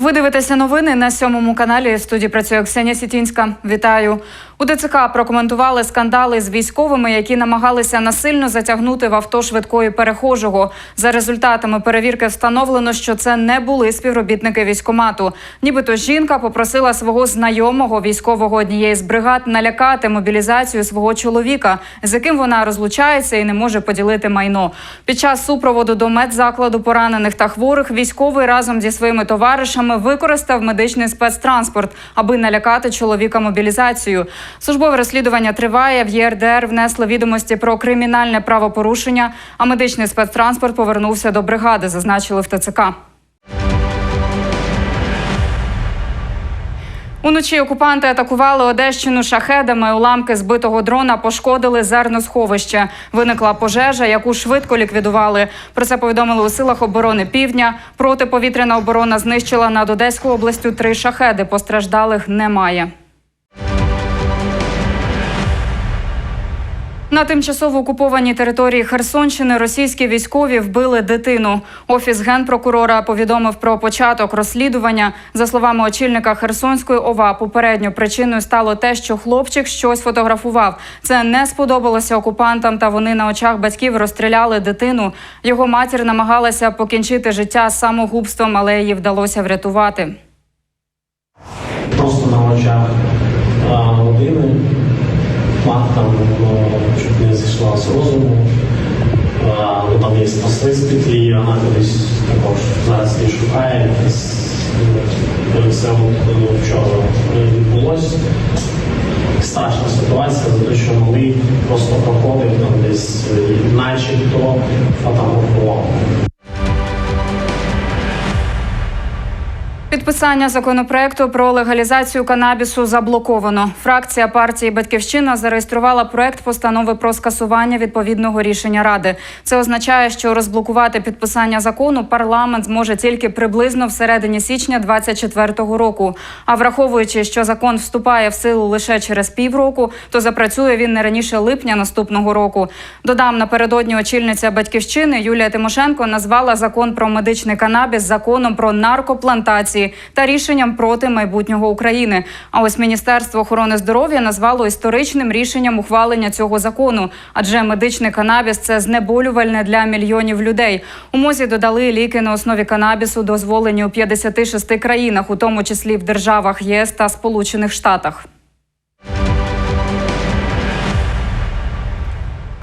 Ви дивитеся новини на сьомому каналі. Студії працює Ксенія Сітінська. Вітаю. У ДЦК прокоментували скандали з військовими, які намагалися насильно затягнути в авто швидкої перехожого. За результатами перевірки встановлено, що це не були співробітники військомату. Нібито жінка попросила свого знайомого військового однієї з бригад налякати мобілізацію свого чоловіка, з яким вона розлучається і не може поділити майно. Під час супроводу до медзакладу поранених та хворих військовий разом зі своїми товаришами використав медичний спецтранспорт, аби налякати чоловіка мобілізацію. Службове розслідування триває. В ЄРДР внесли відомості про кримінальне правопорушення, а медичний спецтранспорт повернувся до бригади, зазначили в ТЦК. Уночі окупанти атакували Одещину шахедами. Уламки збитого дрона пошкодили зерносховище. Виникла пожежа, яку швидко ліквідували. Про це повідомили у силах оборони Півдня. Протиповітряна оборона знищила над Одеською областю три шахеди. Постраждалих немає. На тимчасово окупованій території Херсонщини російські військові вбили дитину. Офіс генпрокурора повідомив про початок розслідування. За словами очільника Херсонської ОВА, попередньо причиною стало те, що хлопчик щось фотографував. Це не сподобалося окупантам, та вони на очах батьків розстріляли дитину. Його матір намагалася покінчити життя самогубством, але її вдалося врятувати. просто на очах а, родини. Матка ну, чуть не зійшла з розуму. Ну, там є спасли петлі, вона колись також зараз її шукає. Це вчора відбулося. Страшна ситуація, за те, що малий просто проходив там десь, е, начебто фотографував. Підписання законопроекту про легалізацію канабісу заблоковано. Фракція партії Батьківщина зареєструвала проект постанови про скасування відповідного рішення ради. Це означає, що розблокувати підписання закону парламент зможе тільки приблизно всередині січня 2024 року. А враховуючи, що закон вступає в силу лише через півроку, то запрацює він не раніше липня наступного року. Додам напередодні очільниця батьківщини Юлія Тимошенко назвала закон про медичний канабіс законом про наркоплантації та рішенням проти майбутнього України. А ось Міністерство охорони здоров'я назвало історичним рішенням ухвалення цього закону, адже медичний канабіс це знеболювальне для мільйонів людей. У мозі додали ліки на основі канабісу, дозволені у 56 країнах, у тому числі в державах ЄС та Сполучених Штатах.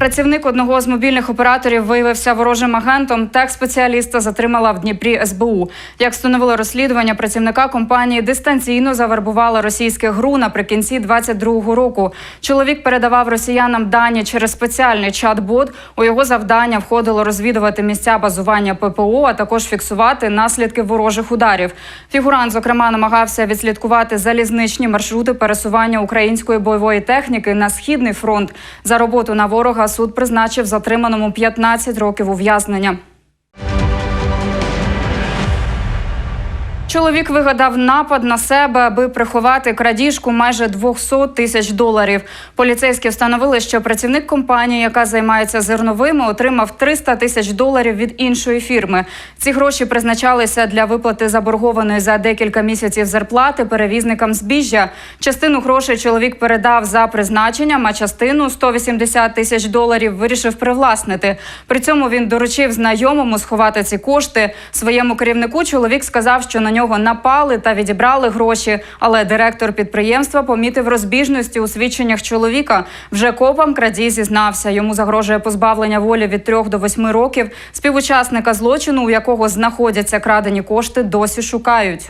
Працівник одного з мобільних операторів виявився ворожим агентом. Так спеціаліста затримала в Дніпрі СБУ. Як встановило розслідування, працівника компанії дистанційно завербувала російське ГРУ наприкінці 22-го року. Чоловік передавав росіянам дані через спеціальний чат-бот. У його завдання входило розвідувати місця базування ППО, а також фіксувати наслідки ворожих ударів. Фігурант, зокрема, намагався відслідкувати залізничні маршрути пересування української бойової техніки на східний фронт. За роботу на ворога суд призначив затриманому 15 років ув'язнення. Чоловік вигадав напад на себе, аби приховати крадіжку майже 200 тисяч доларів. Поліцейські встановили, що працівник компанії, яка займається зерновими, отримав 300 тисяч доларів від іншої фірми. Ці гроші призначалися для виплати заборгованої за декілька місяців зарплати перевізникам збіжжя. Частину грошей чоловік передав за призначенням, а частину 180 тисяч доларів вирішив привласнити. При цьому він доручив знайомому сховати ці кошти. Своєму керівнику чоловік сказав, що на нього напали та відібрали гроші. Але директор підприємства помітив розбіжності у свідченнях чоловіка. Вже копам крадій зізнався. Йому загрожує позбавлення волі від 3 до 8 років. Співучасника злочину, у якого знаходяться крадені кошти, досі шукають.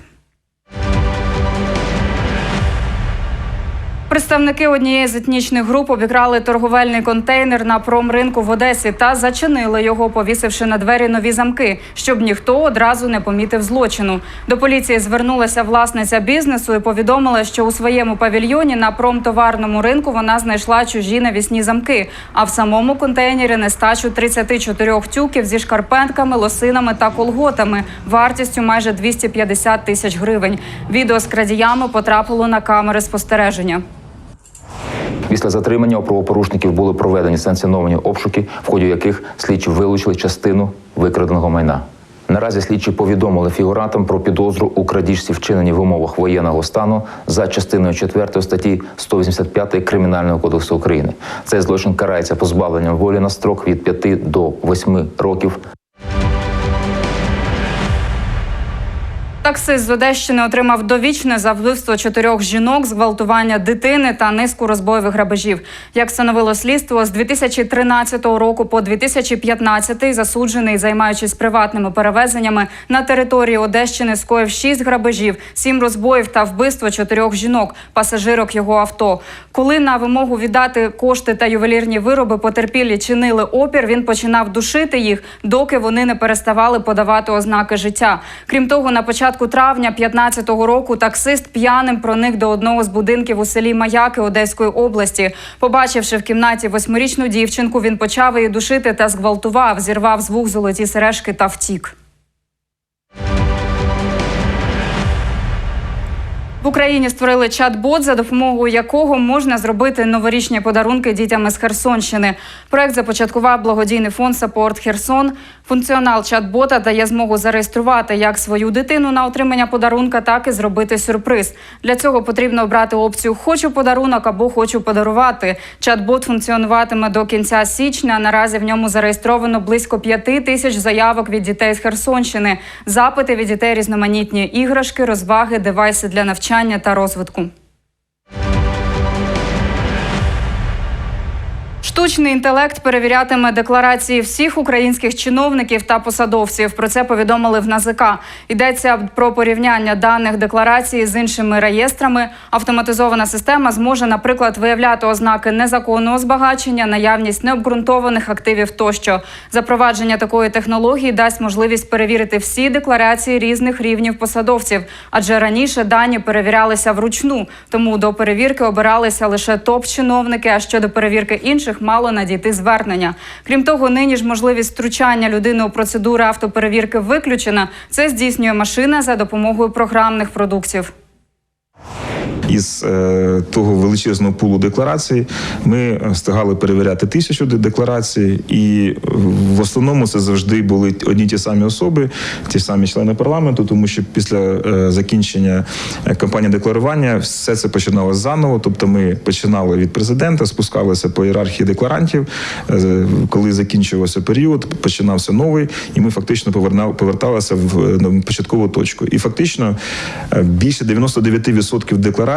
Представники однієї з етнічних груп обікрали торговельний контейнер на промринку в Одесі та зачинили його, повісивши на двері нові замки, щоб ніхто одразу не помітив злочину. До поліції звернулася власниця бізнесу і повідомила, що у своєму павільйоні на промтоварному ринку вона знайшла чужі навісні замки. А в самому контейнері нестачу 34 тюків зі шкарпетками, лосинами та колготами вартістю майже 250 тисяч гривень. Відео з крадіями потрапило на камери спостереження. Після затримання правопорушників були проведені санкціоновані обшуки, в ході яких слідчі вилучили частину викраденого майна. Наразі слідчі повідомили фігурантам про підозру у крадіжці, вчиненій в умовах воєнного стану за частиною 4 статті 185 Кримінального кодексу України. Цей злочин карається позбавленням волі на строк від 5 до 8 років Таксист з Одещини отримав довічне за вбивство чотирьох жінок, зґвалтування дитини та низку розбойових грабежів. Як встановило слідство, з 2013 року по 2015 засуджений, займаючись приватними перевезеннями на території Одещини, скоїв шість грабежів, сім розбоїв та вбивство чотирьох жінок, пасажирок його авто. Коли на вимогу віддати кошти та ювелірні вироби потерпілі чинили опір, він починав душити їх, доки вони не переставали подавати ознаки життя. Крім того, на початку травня 2015 року таксист п'яним проник до одного з будинків у селі Маяки Одеської області. Побачивши в кімнаті восьмирічну дівчинку, він почав її душити та зґвалтував, зірвав з вух золоті сережки та втік. В Україні створили чат-бот, за допомогою якого можна зробити новорічні подарунки дітям із Херсонщини. Проект започаткував благодійний фонд Сапорт Херсон. Функціонал чат-бота дає змогу зареєструвати як свою дитину на отримання подарунка, так і зробити сюрприз. Для цього потрібно обрати опцію Хочу подарунок або хочу подарувати. Чат-бот функціонуватиме до кінця січня. Наразі в ньому зареєстровано близько п'яти тисяч заявок від дітей з Херсонщини. Запити від дітей різноманітні іграшки, розваги, девайси для навчання та розвитку. Штучний інтелект перевірятиме декларації всіх українських чиновників та посадовців. Про це повідомили в НАЗК. Йдеться про порівняння даних декларації з іншими реєстрами. Автоматизована система зможе, наприклад, виявляти ознаки незаконного збагачення, наявність необґрунтованих активів тощо. Запровадження такої технології дасть можливість перевірити всі декларації різних рівнів посадовців, адже раніше дані перевірялися вручну, тому до перевірки обиралися лише топ-чиновники. А щодо перевірки інших мало надійти звернення. Крім того, нині ж можливість втручання людини у процедури автоперевірки виключена. Це здійснює машина за допомогою програмних продуктів. Із е, того величезного пулу декларацій ми встигали перевіряти тисячу де- декларацій, і в основному це завжди були одні ті самі особи, ті самі члени парламенту, тому що після е, закінчення е, кампанії декларування все це починалося заново. Тобто, ми починали від президента, спускалися по ієрархії декларантів. Е, Коли закінчувався період, починався новий, і ми фактично поверталися в е, початкову точку. І фактично е, більше 99% декларацій